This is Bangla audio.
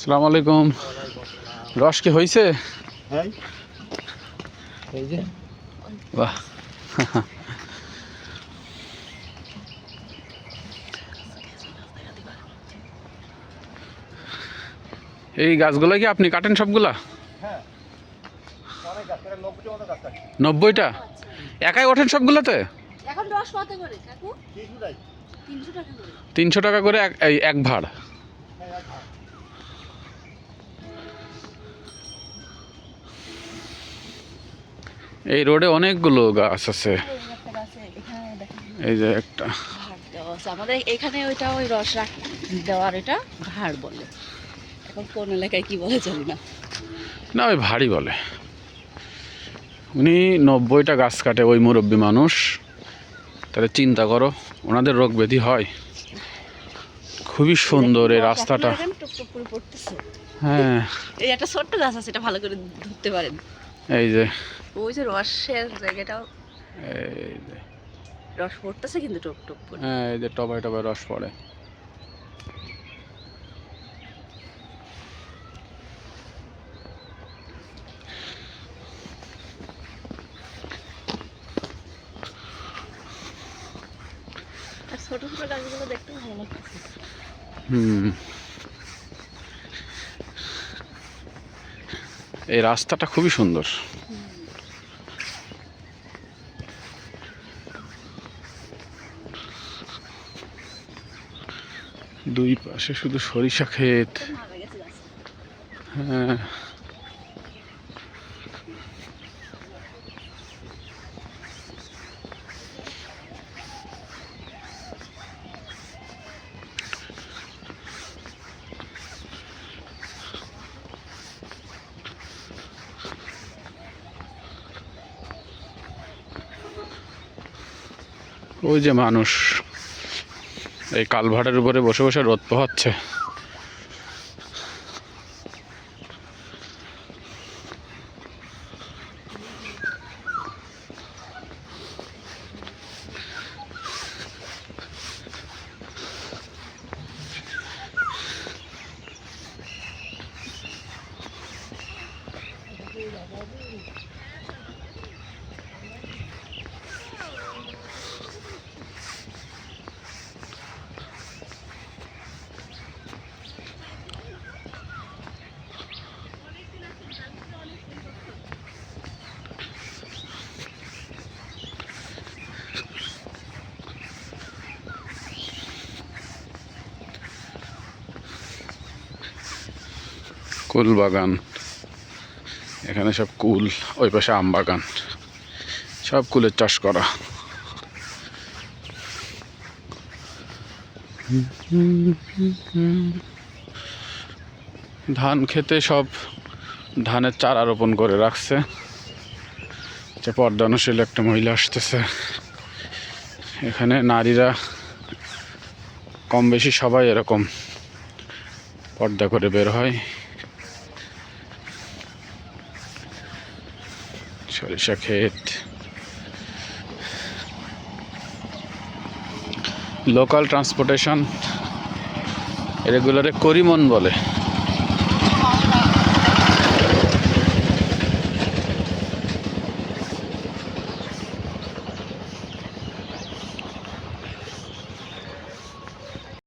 সালাম আলাইকুম। রস কি হয়েছে হ্যাঁ। এই যে। বাহ। এই গাছগুলো কি আপনি কাটেন সবগুলা? হ্যাঁ। নব্বইটা একাই ওঠেন সবগুলোতে? তিনশো টাকা করে। তিনশো টাকা করে এক এই এক ভাড়। এই রোডে অনেকগুলো গাছ আছে। এই যে একটা আমাদের এখানে ওইটা ওই রস রাখ দেওয়ার এটা ভাড় বলে। এখন কোন এলাকায় কি বলে জানি না। না ওই ভারী বলে। উনি নব্বইটা গাছ কাটে ওই মুরব্বী মানুষ। তাহলে চিন্তা করো ওনাদের রোগ ব্যাধি হয়। খুবই সুন্দর এই রাস্তাটা। হ্যাঁ। এই একটা ছোট্ট গাছ আছে এটা ভালো করে ধরতে পারেন। এই যে। ওই যে রসের জায়গাটাও। এই যে। রস পড়তেছে কিন্তু টুপ টুপ করে। হ্যাঁ এই যে টবায় টবায় রস পড়ে। ছোট ছোট গাছগুলো দেখতে ভালো লাগতেছে। হুম। এই রাস্তাটা খুবই সুন্দর। দুই পাশে শুধু সরিষা ক্ষেত। হ্যাঁ। ওই যে মানুষ। এই কালভারের উপরে বসে বসে রোদ পোহাচ্ছে। কুল বাগান। এখানে সব কুল, ওই পাশে আম বাগান। সব কুলের চাষ করা। ধান খেতে সব ধানের চারা রোপণ করে রাখছে। যে পর্দানুশীল একটা মহিলা আসতেছে। এখানে নারীরা কম বেশি সবাই এরকম পর্দা করে বের হয়। সরিষা ক্ষেত লোকাল ট্রান্সপোর্টেশন রেগুলারে করিমন বলে।